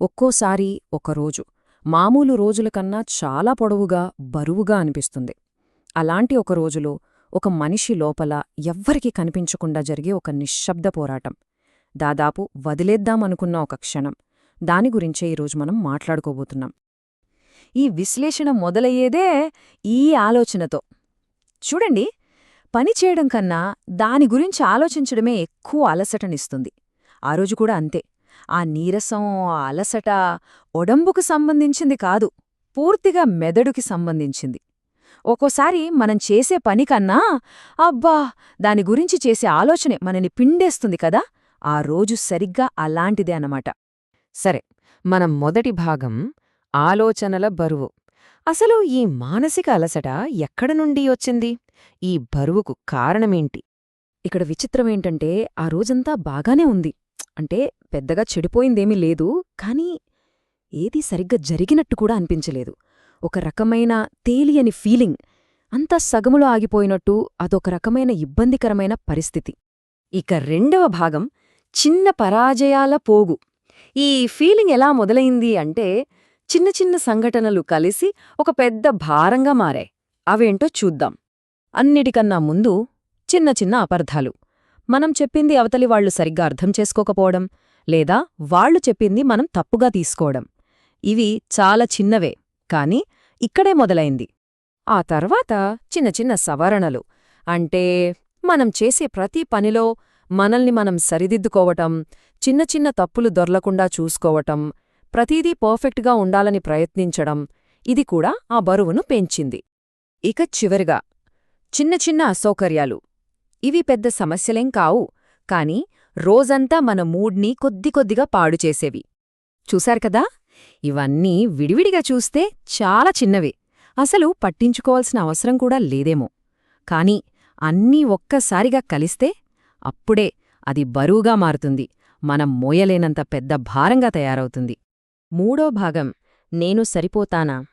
ఒక్కోసారి ఒకరోజు మామూలు రోజుల కన్నా చాలా పొడవుగా బరువుగా అనిపిస్తుంది. అలాంటి ఒక రోజులో ఒక మనిషి లోపల ఎవ్వరికీ కనిపించకుండా జరిగే ఒక నిశ్శబ్ద పోరాటం. దాదాపు వదిలేద్దామనుకున్న ఒక క్షణం. దాని గురించే ఈరోజు మనం మాట్లాడుకోబోతున్నాం. ఈ విశ్లేషణ మొదలయ్యేదే ఈ ఆలోచనతో. చూడండి పని చేయడం కన్నా దాని గురించి ఆలోచించడమే ఎక్కువ అలసటనిస్తుంది. ఆ రోజు కూడా అంతే. ఆ నీరసం ఆ అలసట ఒడంబుకు సంబంధించింది కాదు పూర్తిగా మెదడుకి సంబంధించింది. ఒక్కోసారి మనం చేసే పని కన్నా అబ్బా దాని గురించి చేసే ఆలోచనే మనని పిండేస్తుంది కదా ఆ రోజు సరిగ్గా అలాంటిదే అన్నమాట. సరే మనం మొదటి భాగం ఆలోచనల బరువు. అసలు ఈ మానసిక అలసట ఎక్కడ నుండి వచ్చింది? ఈ బరువుకు కారణమేంటి? ఇక్కడ విచిత్రమేంటంటే ఆ రోజంతా బాగానే ఉంది. అంటే పెద్దగా చెడిపోయిందేమీ లేదు కానీ ఏదీ సరిగ్గా జరిగినట్టు కూడా అనిపించలేదు. ఒక రకమైన తేలియని ఫీలింగ్ అంతా సగములో ఆగిపోయినట్టు అదొక రకమైన ఇబ్బందికరమైన పరిస్థితి. ఇక రెండవ భాగం చిన్న పరాజయాల పోగు. ఈ ఫీలింగ్ ఎలా మొదలైంది అంటే చిన్న చిన్న సంఘటనలు కలిసి ఒక పెద్ద భారంగా మారాయి. అవేంటో చూద్దాం. అన్నిటికన్నా ముందు చిన్న చిన్న అపర్ధాలు మనం చెప్పింది అవతలి వాళ్ళు సరిగ్గా అర్థం చేసుకోకపోవడం లేదా వాళ్ళు చెప్పింది మనం తప్పుగా తీసుకోవడం. ఇవి చాలా చిన్నవే కాని ఇక్కడే మొదలైంది. ఆ తర్వాత చిన్న చిన్న సవరణలు. అంటే మనం చేసే ప్రతి పనిలో మనల్ని మనం సరిదిద్దుకోవటం చిన్న చిన్న తప్పులు దొర్లకుండా చూసుకోవటం ప్రతీదీ పర్ఫెక్ట్గా ఉండాలని ప్రయత్నించడం ఇది కూడా ఆ బరువును పెంచింది. ఇక చివరిగా చిన్న చిన్న అసౌకర్యాలు. ఇవి పెద్ద సమస్యలేం కావు కాని రోజంతా మన మూడ్ని కొద్ది కొద్దిగా పాడుచేసేవి చూశారు కదా? ఇవన్నీ విడివిడిగా చూస్తే చాలా చిన్నవే. అసలు పట్టించుకోవాల్సిన అవసరం కూడా లేదేమో. కాని అన్నీ ఒక్కసారిగా కలిస్తే అప్పుడే అది బరువుగా మారుతుంది మనం మోయలేనంత పెద్ద భారంగా తయారవుతుంది. మూడో భాగం నేను సరిపోతానా?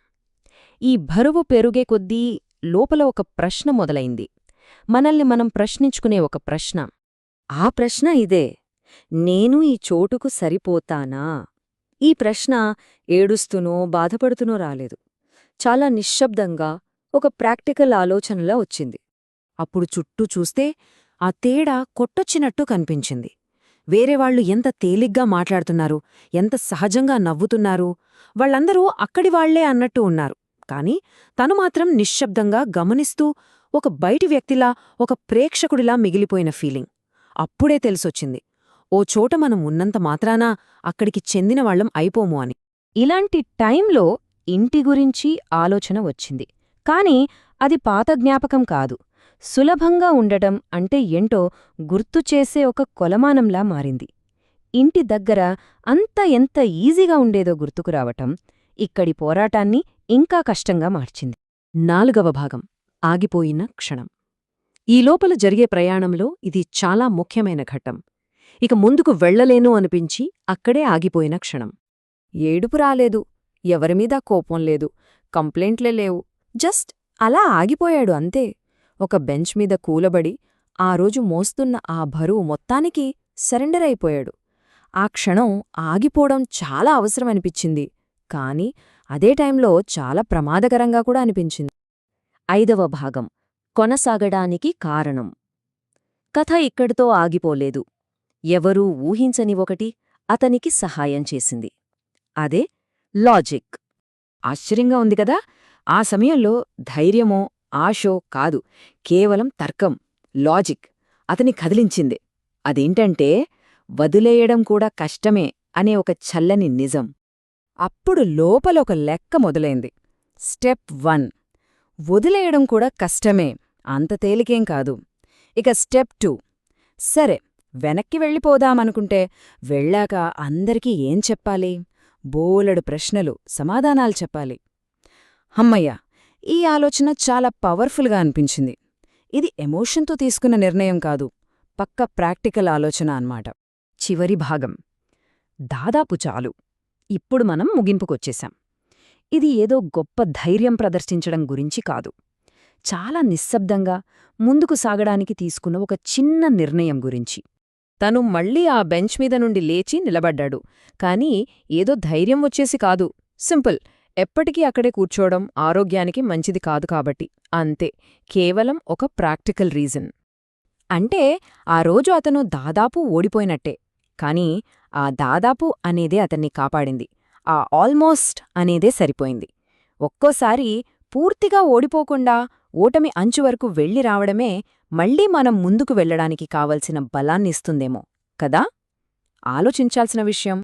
ఈ బరువు పెరుగే కొద్దీ లోపల ఒక ప్రశ్న మొదలైంది. మనల్ని మనం ప్రశ్నించుకునే ఒక ప్రశ్న. ఆ ప్రశ్న ఇదే. నేను ఈ చోటుకు సరిపోతానా? ఈ ప్రశ్న ఏడుస్తూనో బాధపడుతూనో రాలేదు. చాలా నిశ్శబ్దంగా ఒక ప్రాక్టికల్ ఆలోచనలా వచ్చింది. అప్పుడు చుట్టూ చూస్తే ఆ తేడా కొట్టొచ్చినట్టు కనిపించింది. వేరేవాళ్ళు ఎంత తేలిగ్గా మాట్లాడుతున్నారు ఎంత సహజంగా నవ్వుతున్నారు వాళ్ళందరూ అక్కడివాళ్ళే అన్నట్టు ఉన్నారు. కాని తను మాత్రం నిశ్శబ్దంగా గమనిస్తూ ఒక బయటి వ్యక్తిలా ఒక ప్రేక్షకుడిలా మిగిలిపోయిన ఫీలింగ్. అప్పుడే తెలిసొచ్చింది ఓ చోట మనం ఉన్నంత మాత్రాన అక్కడికి చెందినవాళ్ళం అయిపోము అని. ఇలాంటి టైంలో ఇంటి గురించి ఆలోచన వచ్చింది. కాని అది పాత జ్ఞాపకం కాదు. సులభంగా ఉండటం అంటే ఏంటో గుర్తుచేసే ఒక కొలమానంలా మారింది. ఇంటి దగ్గర అంత ఎంత ఈజీగా ఉండేదో గుర్తుకురావటం ఇక్కడి పోరాటాన్ని ఇంకా కష్టంగా మార్చింది. నాలుగవ భాగం. ఆగిపోయిన క్షణం. ఈ లోపల జరిగే ప్రయాణంలో ఇది చాలా ముఖ్యమైన ఘట్టం. ఇక ముందుకు వెళ్ళలేను అనిపించి అక్కడే ఆగిపోయిన క్షణం. ఏడుపు రాలేదు. ఎవరిమీద కోపం లేదు. కంప్లైంట్లే లేవు. జస్ట్ అలా ఆగిపోయాడు అంతే. ఒక బెంచ్ మీద కూలబడి ఆ రోజు మోస్తున్న ఆ బరువు మొత్తానికి సరెండర్ అయిపోయాడు. ఆ క్షణం ఆగిపోవడం చాలా అవసరమనిపించింది. కాని అదే టైంలో చాలా ప్రమాదకరంగా కూడా అనిపించింది. ఐదవ భాగం. కొనసాగడానికి కారణం. కథ ఇక్కడితో ఆగిపోలేదు. ఎవరూ ఊహించని ఒకటి అతనికి సహాయం చేసింది. అదే లాజిక్. ఆశ్చర్యంగా ఉంది కదా! ఆ సమయంలో ధైర్యమో ఆశో కాదు. కేవలం తర్కం లాజిక్ అతని కదిలించింది. అదేంటంటే వదిలేయడం కూడా కష్టమే అనే ఒక చల్లని నిజం. అప్పుడు లోపల ఒక లెక్క మొదలైంది. స్టెప్ వన్ వదిలేయడం కూడా కష్టమే. అంత తేలికేం కాదు. ఇక స్టెప్ టూ. సరే వెనక్కి వెళ్ళిపోదామనుకుంటే వెళ్ళాక అందరికీ ఏం చెప్పాలి? బోలెడు ప్రశ్నలు సమాధానాలు చెప్పాలి. హమ్మయ్య ఈ ఆలోచన చాలా పవర్ఫుల్గా అనిపించింది. ఇది ఎమోషన్తో తీసుకున్న నిర్ణయం కాదు పక్క ప్రాక్టికల్ ఆలోచన అన్మాట చివరి భాగం. దాదాపు చాలు. ఇప్పుడు మనం ముగింపుకొచ్చేశాం ఇది ఏదో గొప్ప ధైర్యం ప్రదర్శించడం గురించి కాదు. చాలా నిశ్శబ్దంగా ముందుకు సాగడానికి తీసుకున్న ఒక చిన్న నిర్ణయం గురించి. తను మళ్ళీ ఆ బెంచ్ మీద నుండి లేచి నిలబడ్డాడు. కాని ఏదో ధైర్యం వచ్చేసి కాదు. సింపుల్. ఎప్పటికీ అక్కడే కూర్చోవడం ఆరోగ్యానికి మంచిది కాదు కాబట్టి. అంతే. కేవలం ఒక ప్రాక్టికల్ రీజన్. అంటే ఆ రోజు అతను దాదాపు ఓడిపోయినట్టే. కాని ఆ దాదాపు అనేదే అతన్ని కాపాడింది. ఆ ఆల్మోస్ట్ అనేదే సరిపోయింది. ఒక్కోసారి పూర్తిగా ఓడిపోకుండా ఓటమి అంచు వరకు వెళ్ళి రావడమే మళ్ళీ మనం ముందుకు వెళ్ళడానికి కావలసిన బలాన్నిస్తుందేమో కదా? ఆలోచించాల్సిన విషయం.